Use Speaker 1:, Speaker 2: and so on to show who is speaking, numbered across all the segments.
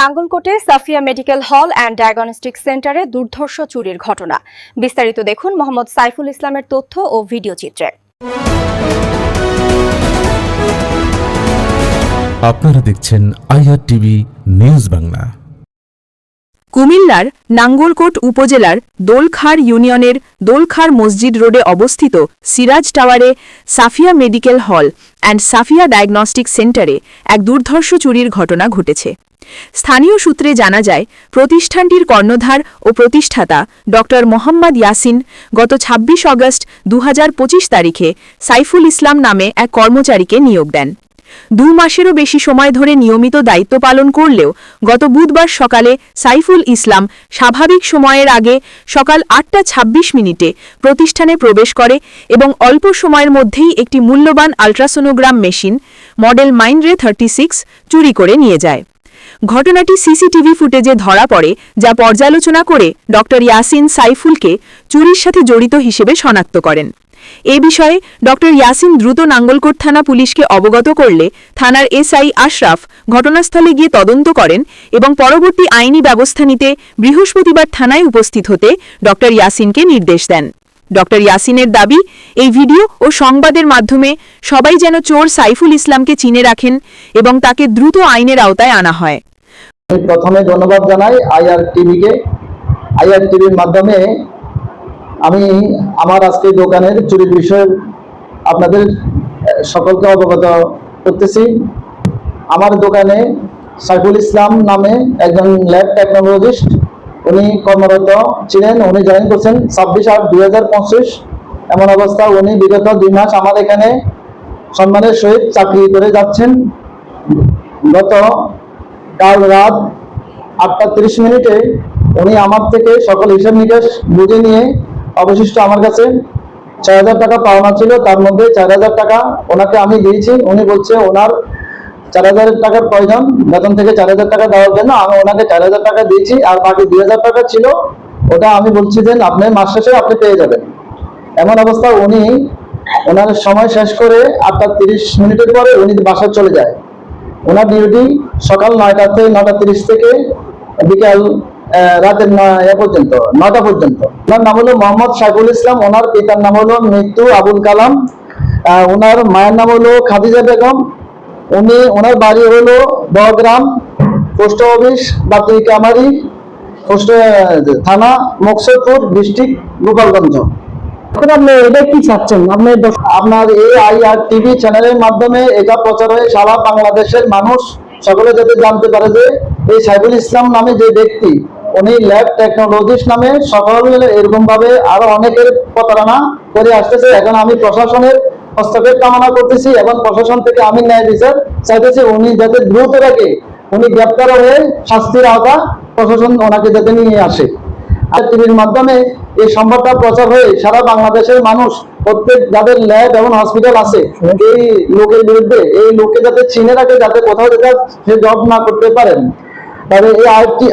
Speaker 1: নাঙ্গলকোটে Safia medical hall and diagnostic সেন্টারে দুর্ধর্ষ চুরির ঘটনা। বিস্তারিত দেখুন মোহাম্মদ সাইফুল ইসলামের তথ্য ও ভিডিও চিত্রে।
Speaker 2: আপনারা দেখছেন আইআর টিভি নিউজ বাংলা।
Speaker 3: কুমিল্লার নাঙ্গলকোট উপজেলার দোলখার ইউনিয়নের দোলখার মসজিদ রোডে অবস্থিত সিরাজ টাওয়ারে Safia medical hall and Safia diagnostic সেন্টারে এক দুর্ধর্ষ চুরির ঘটনা ঘটেছে। স্থানীয় সূত্রে জানা যায়, প্রতিষ্ঠানটির কর্ণধার ও প্রতিষ্ঠাতা ড মোহাম্মদ ইয়াসিন গত ২৬ অগস্ট দু হাজার পঁচিশ তারিখে সাইফুল ইসলাম নামে এক কর্মচারীকে নিয়োগ দেন। দু মাসেরও বেশি সময় ধরে নিয়মিত দায়িত্ব পালন করলেও গত বুধবার সকালে সাইফুল ইসলাম স্বাভাবিক সময়ের আগে সকাল আটটা ২৬ মিনিটে প্রতিষ্ঠানে প্রবেশ করে এবং অল্প সময়ের মধ্যেই একটি মূল্যবান ultrasonogram machine model Mindray thirty six চুরি করে নিয়ে যায়। ঘটনাটি সিসিটিভি ফুটেজে ধরা পড়ে, যা পর্যালোচনা করে ড ইয়াসিন সাইফুলকে চুরির সাথে জড়িত হিসেবে শনাক্ত করেন। এ বিষয়ে ড ইয়াসিন দ্রুত নাঙ্গলকোট থানা পুলিশকে অবগত করলে থানার এসআই আশরাফ ঘটনাস্থলে গিয়ে তদন্ত করেন এবং পরবর্তী আইনি ব্যবস্থা নিতে বৃহস্পতিবার থানায় উপস্থিত হতে ড ইয়াসিনকে নির্দেশ দেন। ড ইয়াসিনের দাবি, এই ভিডিও ও সংবাদের মাধ্যমে সবাই যেন চোর সাইফুল ইসলামকে চিনে রাখেন এবং তাকে দ্রুত আইনের আওতায় আনা হয়।
Speaker 4: আমি প্রথমে ধন্যবাদ জানাই আইআর টিভিকে। আইআর টিভির মাধ্যমে আমি আমার আজকে দোকানের চুরির বিষয়ে আপনাদের সকলকে অবগত করতেছি। আমার দোকানে সাইফুল ইসলাম নামে একজন ল্যাব টেকনোলজিস্ট, উনি কর্মরত ছিলেন, উনি জয়েন করছেন ছাব্বিশ আট দুই হাজার পঁচিশ। এমন অবস্থা, উনি বিগত দুই মাস আমার এখানে সম্মানের সহিত চাকরি করে যাচ্ছেন। গত কাল রাত আটটা তিরিশ মিনিটে উনি আমার থেকে সকল হিসাব নিকাশ বুঝে নিয়ে অবশিষ্ট আমার কাছে চার হাজার টাকা পাওনা ছিল, তার মধ্যে চার হাজার টাকা ওনাকে আমি দিয়েছি। উনি বলছে, ওনার চার হাজার টাকার প্রয়োজন, বেতন থেকে চার হাজার টাকা দেওয়ার জন্য আমি ওনাকে চার হাজার টাকা দিয়েছি, আর বাকি দুই হাজার টাকা ছিল, ওটা আমি বলছি যে, আপনি মাস শেষে আপনি পেয়ে যাবেন। এমন অবস্থা উনি ওনার সময় শেষ করে আটটা তিরিশ মিনিটের পরে উনি বাসায় চলে যায়। ওনার ডিউটি সকাল নয়টা থেকে নটা তিরিশ থেকে বিকাল রাতের পর্যন্ত নটা পর্যন্ত। ওনার নাম হলো মোহাম্মদ সাইফুল ইসলাম, ওনার পিতার নাম হলো মৃত্যু আবুল কালাম ওনার মায়ের নাম হলো খাদিজা বেগম, উনি, ওনার বাড়ি হলো দহগ্রাম পোস্ট অফিস বাতি কামারি পোস্ট থানা, মকসদপুর, ডিস্ট্রিক্ট গোপালগঞ্জ।
Speaker 5: এখন আপনি এটা কি চাচ্ছেন? আপনি
Speaker 4: আপনার এই আই আর টিভি চ্যানেলের মাধ্যমে এটা প্রচার হয়ে সারা বাংলাদেশের মানুষ সকলে যাতে জানতে পারে যে এই সাইফুল ইসলাম নামে যে ব্যক্তি, উনি ল্যাব টেকনোলজিস্ট নামে সকল এরকম ভাবে আরও অনেকের প্রতারণা করে আসতেছে। এখন আমি প্রশাসনের হস্তক্ষেপ কামনা করতেছি। এবং প্রশাসন থেকে আমি ন্যায় বিচার চাইতেছি। উনি যাতে দ্রুত রাখে উনি গ্রেপ্তার হয়ে শাস্তির আওতা প্রশাসন ওনাকে যাতে নিয়ে আসে। টিভির মাধ্যমে এই সংবাদটা প্রচার হয়ে সারা বাংলাদেশের মানুষ প্রত্যেক যাদের ল্যাব এবং হসপিটাল আছে, এই লোকের বিরুদ্ধে, এই লোককে যাতে চিনে রাখে, যাতে কোথাও যাতে সে জব না করতে পারেন। তবে এই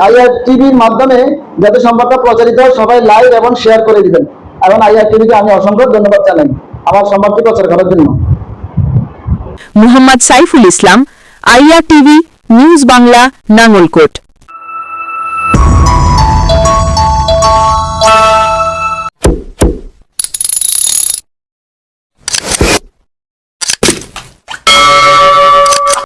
Speaker 4: আইআর টিভির মাধ্যমে যাতে সংবাদটা প্রচারিত হয়, সবাই লাইভ এবং শেয়ার করে দিবেন। এবং আইআর টিভিকে আমি অসংখ্য ধন্যবাদ জানাই আমার সংবাদটি প্রচার করার জন্য।
Speaker 3: Muhammad Saiful Islam IR TV news Bangla, Nangalkot.